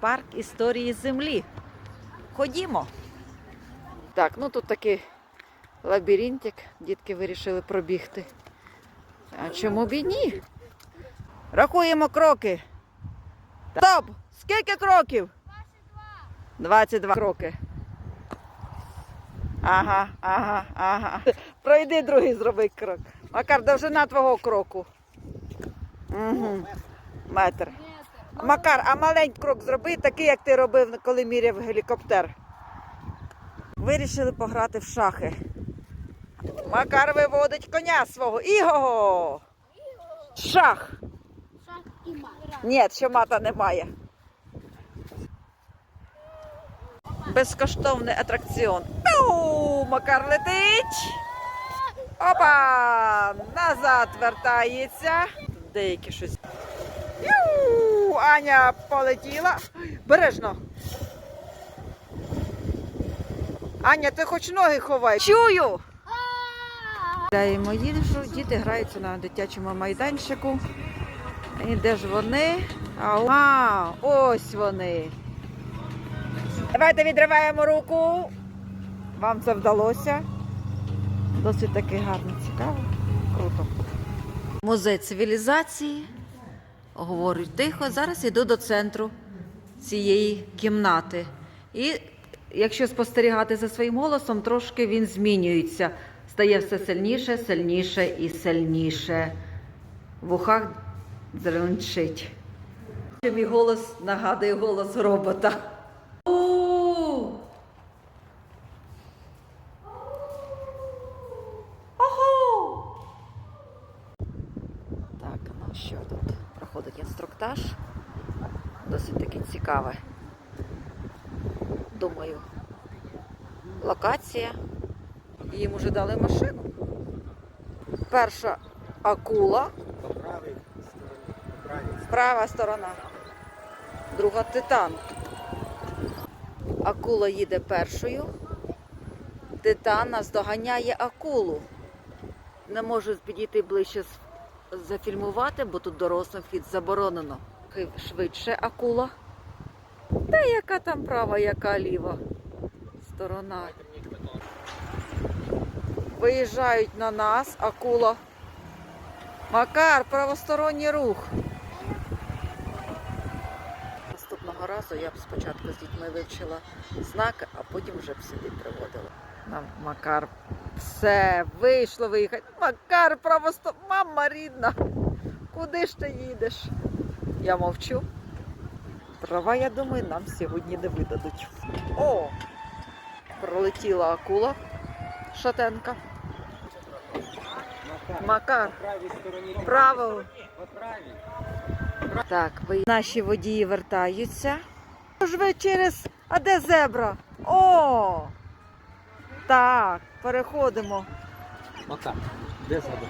Парк історії землі. Ходімо. Так, ну тут такий лабіринтик. Дітки вирішили пробігти. А чому б і ні? Рахуємо кроки. Стоп! Скільки кроків? 22 кроки. Ага, ага, ага. Пройди другий зроби крок. Макар, довжина твого кроку. Угу. Метр. Макар, а маленький крок зроби, такий, як ти робив, коли міряв гелікоптер. Вирішили пограти в шахи. Макар виводить коня свого. Іго! Шах! Шах і мат. Ні, ще мата немає. Безкоштовний атракціон. Пау! Макар летить. Опа! Назад вертається. Деякі щось. Аня полетіла. Бережно. Аня, ти хоч ноги ховай. Чую! Граємо їжу, діти граються на дитячому майданчику. І де ж вони? А, а, ось вони. Давайте відриваємо руку. Вам це вдалося. Досить таки гарно, цікаво. Круто. Музей цивілізації. Говорю тихо. Зараз йду до центру цієї кімнати. І якщо спостерігати за своїм голосом, трошки він змінюється. Стає все сильніше, сильніше і сильніше. В ухах дзеленчить. Мій голос нагадує голос робота. Так, ну що тут? Проходить інструктаж. Досить таки цікаве. Думаю, локація. Їм уже дали машину. Перша акула. Права сторона. Друга титан. Акула їде першою. Титан наздоганяє акулу. Не можу підійти ближче з- зафільмувати, бо тут дорослим вхід заборонено. Швидше акула. Та яка там права, яка ліва сторона. Виїжджають на нас, акула. Макар, правосторонній рух. Наступного разу я б спочатку з дітьми вивчила знаки, а потім вже б сюди приводила. Макар все вийшло виїхати. Макар, правосто... Мама рідна. Куди ж ти їдеш? Я мовчу. Права, я думаю, нам сьогодні не видадуть. О! Пролетіла акула шатенка. Макар, право. Так, ви... наші водії вертаються. Ж ви через. А де зебра? О! Так, переходимо. Отак. де забув?